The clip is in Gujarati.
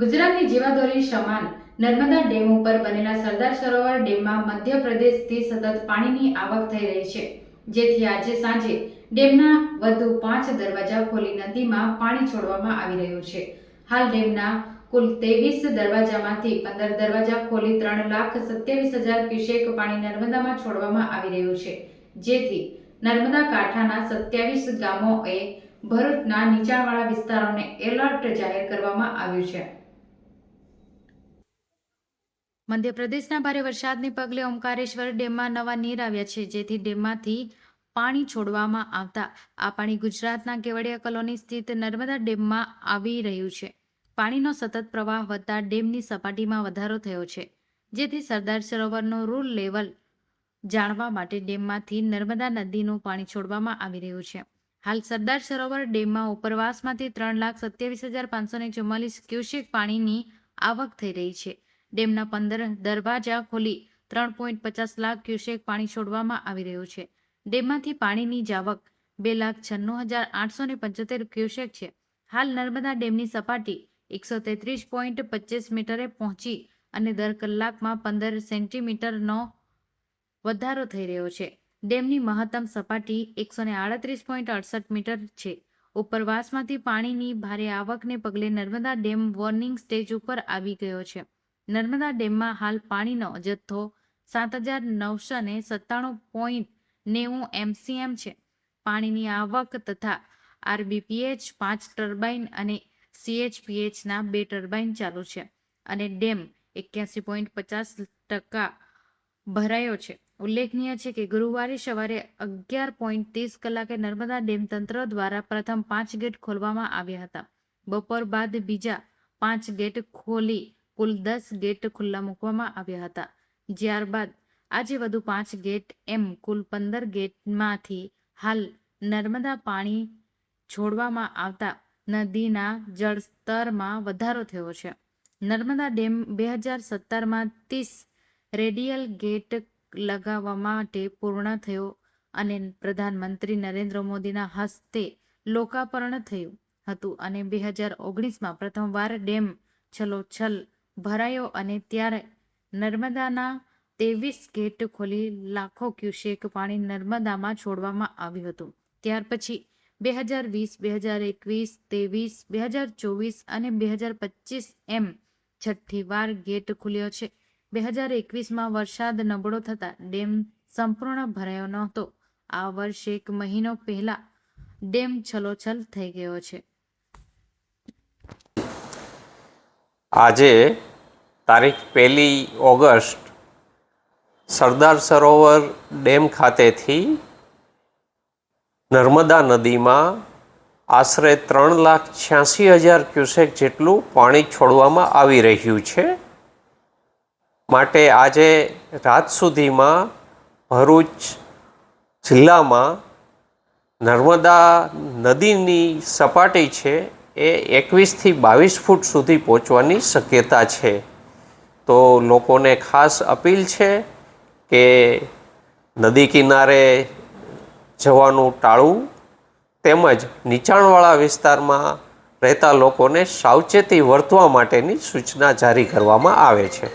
ગુજરાતની જીવાદોરી સમાન. નર્મદા ડેમ ઉપર બનેલા સરદાર સરોવર ડેમમાં મધ્યપ્રદેશથી સતત પાણીની આવક થઈ રહી છે. જેથી આજે સાંજે ડેમના વધુ પાંચ દરવાજા ખોલી નદીમાં પાણી છોડવામાં આવી રહ્યું છે. હાલ ડેમના કુલ ત્રેવીસ દરવાજામાંથી પંદર દરવાજા ખોલી ત્રણ લાખ સત્યાવીસ હજાર ક્યુસેક પાણી નર્મદામાં છોડવામાં આવી રહ્યું છે. જેથી નર્મદા કાંઠાના સત્યાવીસ ગામોએ ભરૂચના નીચાણવાળા વિસ્તારોને એલર્ટ જાહેર કરવામાં આવ્યું છે. મધ્યપ્રદેશના ભારે વરસાદને પગલે ઓમકારેશ્વર ડેમમાં નવા નીર આવ્યા છે, જેથી ડેમમાંથી પાણી છોડવામાં આવતા. આ પાણી ગુજરાતના કેવડિયા કોલોની સ્થિત નર્મદા ડેમમાં આવી રહ્યું છે. પાણીનો સતત પ્રવાહ વધતા ડેમની સપાટીમાં વધારો થયો છે, જેથી સરદાર સરોવરનો રૂલ લેવલ જાણવા માટે ડેમમાંથી નર્મદા નદીનું પાણી છોડવામાં આવી રહ્યું છે. હાલ સરદાર સરોવર ડેમમાં ઉપરવાસમાંથી ત્રણ લાખ સત્યાવીસ હજાર પાંચસો ને ચુમ્માલીસ ક્યુસેક પાણીની આવક થઈ રહી છે. ડેમના પંદર દરવાજા ખોલી ત્રણ પોઈન્ટ પચાસ લાખ ક્યુસેક પાણી છોડવામાં આવી રહ્યું છે. ડેમમાંથી પાણીની જાવક બે લાખ છન્નું હજાર આઠસો ને પંચોતેર ક્યુસેક છે. હાલ નર્મદા ડેમની સપાટી એકસો તેત્રીસ પોઈન્ટ પચીસ મીટરે પહોંચી અને દર કલાકમાં પંદર સેન્ટીમીટરનો વધારો થઈ રહ્યો છે. ડેમની મહત્તમ સપાટી એકસો ને આડત્રીસ પોઈન્ટ અડસઠ મીટર છે. ઉપરવાસમાંથી પાણીની ભારે આવકને પગલે નર્મદા ડેમ વોર્નિંગ સ્ટેજ ઉપર આવી ગયો છે. નર્મદા ડેમમાં હાલ પાણીનો જથ્થો સાત હજાર નવસો ને સત્તાણું પોઈન્ટ નેવું એમસીએમ છે. પાણીની આવક તથા આરબીપીએચ પાંચ ટર્બાઇન અને સીએચપીએચના બે ટર્બાઇન ચાલુ છે અને ડેમ એક્યાસી પોઈન્ટ પચાસ ટકા ભરાયો છે. ઉલ્લેખનીય છે કે ગુરુવારે સવારે અગિયાર પોઈન્ટ ત્રીસ કલાકે નર્મદા ડેમ તંત્ર દ્વારા પ્રથમ પાંચ ગેટ ખોલવામાં આવ્યા હતા. બપોર બાદ બીજા પાંચ ગેટ ખોલી કુલ દસ ગેટ ખુલ્લા મૂકવામાં આવ્યા હતા. ત્યારબાદ આજે વધુ પાંચ ગેટ એમ કુલ પંદર ગેટમાંથી હાલ નર્મદા પાણી છોડવામાં આવતા નદીના જળસ્તરમાં વધારો થયો છે. નર્મદા ડેમ બે હજાર સત્તરમાં ત્રીસ રેડિયલ ગેટ લગાવવા માટે પૂર્ણ થયો અને પ્રધાનમંત્રી નરેન્દ્ર મોદીના હસ્તે લોકાર્પણ થયું હતું અને બે હજાર ઓગણીસમાં પ્રથમવાર ડેમ છલોછલ ભરાયો અને ત્યારે નર્મદાના ત્રેવીસ ગેટ ખોલી લાખો ક્યુસેક પાણી નર્મદામાં છોડવામાં આવ્યું હતું. ત્યાર પછી બે હજાર વીસ, બે હજાર એકવીસ ત્રેવીસ બે હજાર ચોવીસ અને બે હજાર પચીસ એમ છઠ્ઠી વાર ગેટ ખુલ્યો છે. બે હજાર એકવીસમાં વરસાદ નબળો થતાં ડેમ સંપૂર્ણ ભરાયો નહોતો. આ વર્ષે એક મહિનો પહેલા ડેમ છલોછલ થઈ ગયો છે. આજે તારીખ પહેલી ઓગસ્ટ સરદાર સરોવર ડેમ ખાતેથી નર્મદા નદીમાં આશરે ત્રણ લાખ છ્યાસી હજાર ક્યુસેક જેટલું પાણી છોડવામાં આવી રહ્યું છે. માટે આજે રાત સુધીમાં ભરૂચ જિલ્લામાં નર્મદા નદીની સપાટી છે એ એકવીસથી બાવીસ ફૂટ સુધી પહોંચવાની શક્યતા છે. તો લોકોને ખાસ અપીલ છે કે નદી કિનારે જવાનું ટાળવું તેમજ નીચાણવાળા વિસ્તારમાં રહેતા લોકોને સાવચેતી વર્તવા માટેની સૂચના જારી કરવામાં આવે છે.